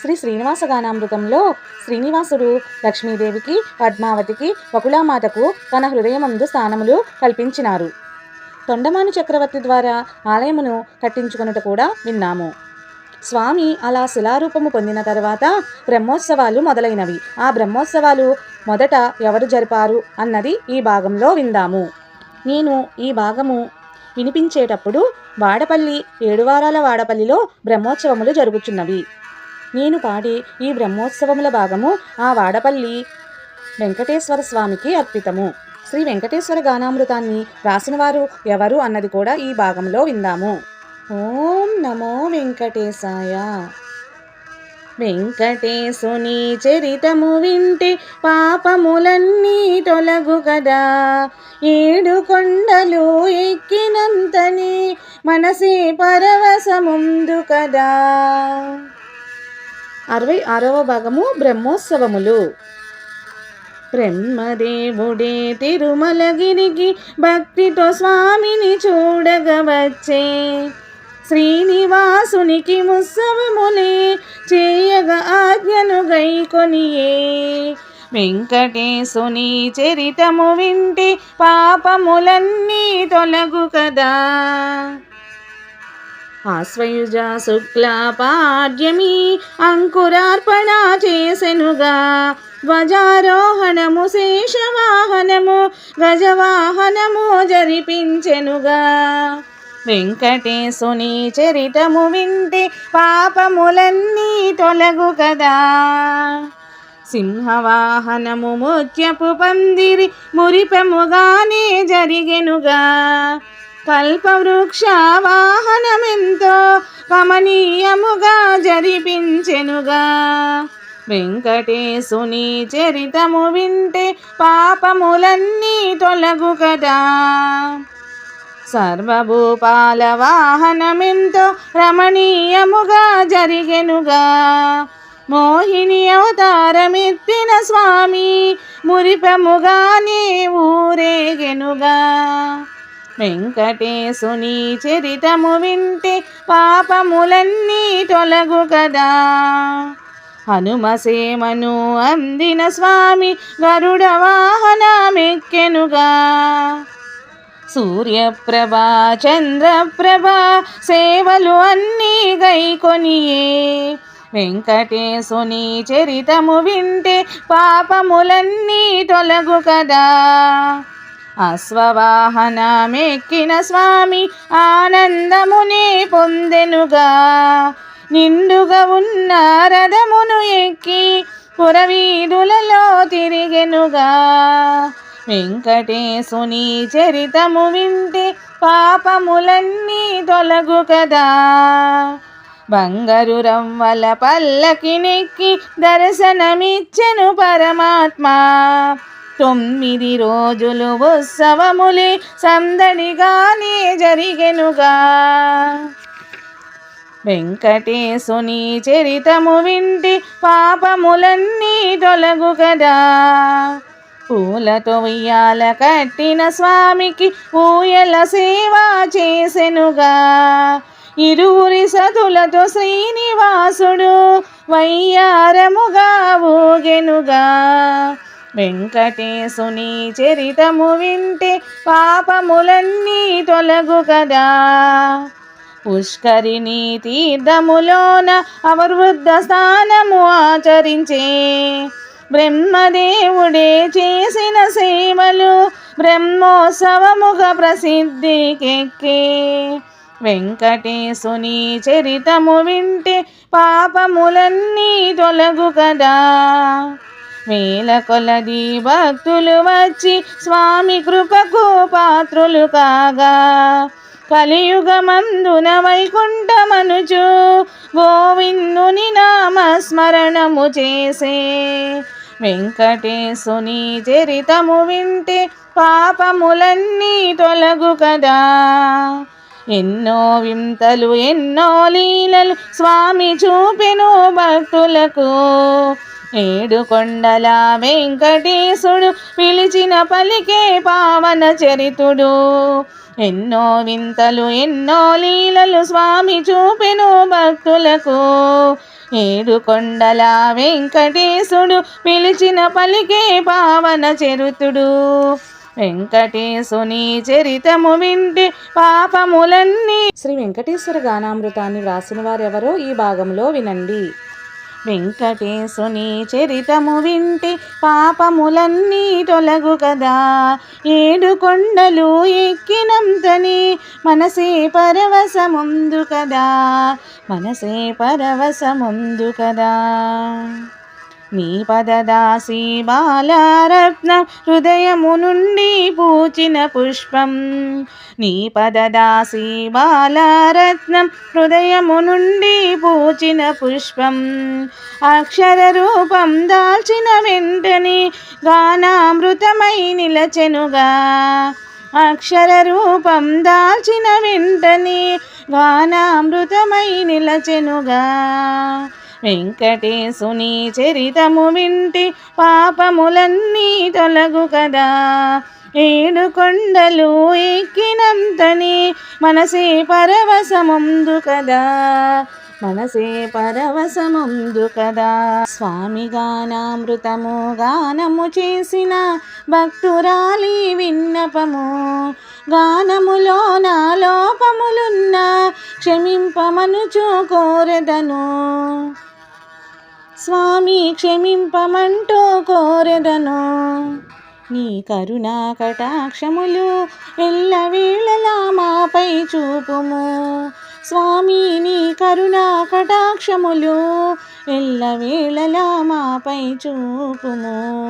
శ్రీ శ్రీనివాస గానామృతంలో శ్రీనివాసుడు లక్ష్మీదేవికి పద్మావతికి వకులామాతకు తన హృదయమందు స్థానములు కల్పించినారు. తొండమాను చక్రవర్తి ద్వారా ఆలయమును కట్టించుకొనుట కూడా విన్నాము. స్వామి అలా శిలారూపము పొందిన తర్వాత బ్రహ్మోత్సవాలు మొదలైనవి. ఆ బ్రహ్మోత్సవాలు మొదట ఎవరు జరిపారు అన్నది ఈ భాగంలో విందాము. నేను ఈ భాగము వినిపించేటప్పుడు వాడపల్లి ఏడువారాల వాడపల్లిలో బ్రహ్మోత్సవములు జరుగుచున్నవి. నేను పాడే ఈ బ్రహ్మోత్సవముల భాగము ఆ వాడపల్లి వెంకటేశ్వర స్వామికి అర్పితము. శ్రీ వెంకటేశ్వర గానామృతాన్ని రాసినవారు ఎవరు అన్నది కూడా ఈ భాగంలో విందాము. ఓం నమో వెంకటేశాయ. వెంకటేశుని చరితము వింటే పాపములన్నీ తొలగు కదా ఏడు కొండలు ఎక్కినంతనే మనసే పరవశముందు కదా. అరవై ఆరవ భాగము బ్రహ్మోత్సవములు. బ్రహ్మదేవుడే తిరుమలగిరికి భక్తితో స్వామిని చూడగవచ్చే శ్రీనివాసునికి ఉత్సవములే చేయగా ఆజ్ఞను గైకొనియే. వెంకటేశుని చరితము వింటే పాపములన్నీ తొలగు కదా. ఆశ్వయుజ శుక్ల పాడ్యమి అంకురార్పణ చేసెనుగా. ధ్వజారోహణము శేషవాహనము గజవాహనము జరిపించెనుగా. వెంకటేశుని చరితము వింటే పాపములన్నీ తొలగు కదా. సింహవాహనము ముత్యపు పందిరి మురిపముగానే జరిగెనుగా. కల్పవృక్ష వాహనమెంతో కమనీయముగా జరిపించెనుగా. వెంకటేశుని చరితము వింటే పాపములన్నీ తొలగు కదా సర్వభూపాల వాహనమెంతో రమణీయముగా జరిగెనుగా. మోహిని అవతారమెత్తిన స్వామి మురిపముగానే ఊరేగెనుగా. వెంకటేశుని చరితము వింటే పాపములన్నీ తొలగు కదా. హనుమసేమను అందిన స్వామి గరుడ వాహనమెక్కెనుగా. సూర్యప్రభ చంద్రప్రభ సేవలు అన్నీ గైకొనియే. వెంకటేశుని చరితము వింటే పాపములన్నీ తొలగు కదా. అశ్వవాహనమెక్కిన స్వామి ఆనందమునే పొందెనుగా. నిండుగా ఉన్న రథమును ఎక్కి పురవీధులలో తిరిగెనుగా. వెంకటేశుని చరితము వింటే పాపములన్నీ తొలగు కదా బంగారు రవ్వల పల్లకి నెక్కి దర్శనమిచ్చెను పరమాత్మ. తొమ్మిది రోజులు ఉత్సవములే సందడిగానే జరిగెనుగా వెంకటేశుని చరితము వింటి పాపములన్నీ తొలగు కదా. పూలతో ఉయ్యాల కట్టిన స్వామికి ఊయల సేవ చేసెనుగా. ఇరువురి సతులతో శ్రీనివాసుడు వయ్యారముగా ఊగెనుగా. వెంకటేశుని చరితము వింటే పాపములన్నీ తొలగు కదా. పుష్కరిణి తీర్థములోన అవృద్ధ స్థానము ఆచరించే బ్రహ్మదేవుడే చేసిన సేవలు బ్రహ్మోత్సవముగా ప్రసిద్ధికెక్కే వెంకటేశుని చరితము వింటే పాపములన్నీ తొలగు కదా. వేల కొలది భక్తులు వచ్చి స్వామి కృపకు పాత్రులు కాగా. కలియుగమందున వైకుంఠమనుచు గోవిందుని నామస్మరణము చేసే. వెంకటేశుని చరితము వింటే పాపములన్నీ తొలగు కదా. ఎన్నో వింతలు ఎన్నో లీలలు స్వామి చూపెను భక్తులకు. ఏడు కొండల వెంకటేశుడు పిలిచిన పలికే పావన చరితుడు. ఎన్నో వింతలు ఎన్నో లీలలు స్వామి చూపెను భక్తులకు. ఏడు కొండల వెంకటేశుడు పిలిచిన పలికే పావన చరితుడు. వెంకటేశుని చరితము వింటే పాపములన్నీ. శ్రీ వెంకటేశ్వర గానామృతాన్ని వ్రాసిన వారెవరో ఈ భాగంలో వినండి. వెంకటేశుని చరితము వింటే పాపములన్నీ తొలగు కదా. ఏడు కొండలు ఎక్కినంతని మనసే పరవశముందు కదా. మనసే పరవశముందు కదా. నీ పదదాసి బాలారత్నం హృదయము నుండి పూచిన పుష్పం. నీ పదదాసి బాలారత్నం హృదయము నుండి పూచిన పుష్పం. అక్షర రూపం దాల్చిన వెంటనే గానామృతమై నిలచెనుగా. అక్షర రూపం దాల్చిన వెంటనే గానామృతమై నిలచెనుగా. వెంకటేశుని చరితము వింటి పాపములన్నీ తొలగు కదా. ఏడు కొండలు ఎక్కినంతని మనసే పరవశముందు కదా. మనసే పరవశముందు కదా. స్వామి గానామృతము గానము చేసిన భక్తురాలి విన్నపము. గానములో నా లోపములున్న క్షమింపమనుచు కోరదను. స్వామి క్షమింపమంటూ కోరెదను. నీ కరుణా కటాక్షములు ఎల్లవేళలా మాపై చూపుము. స్వామి నీ కరుణా కటాక్షములు ఎల్లవేళలా మాపై చూపుము.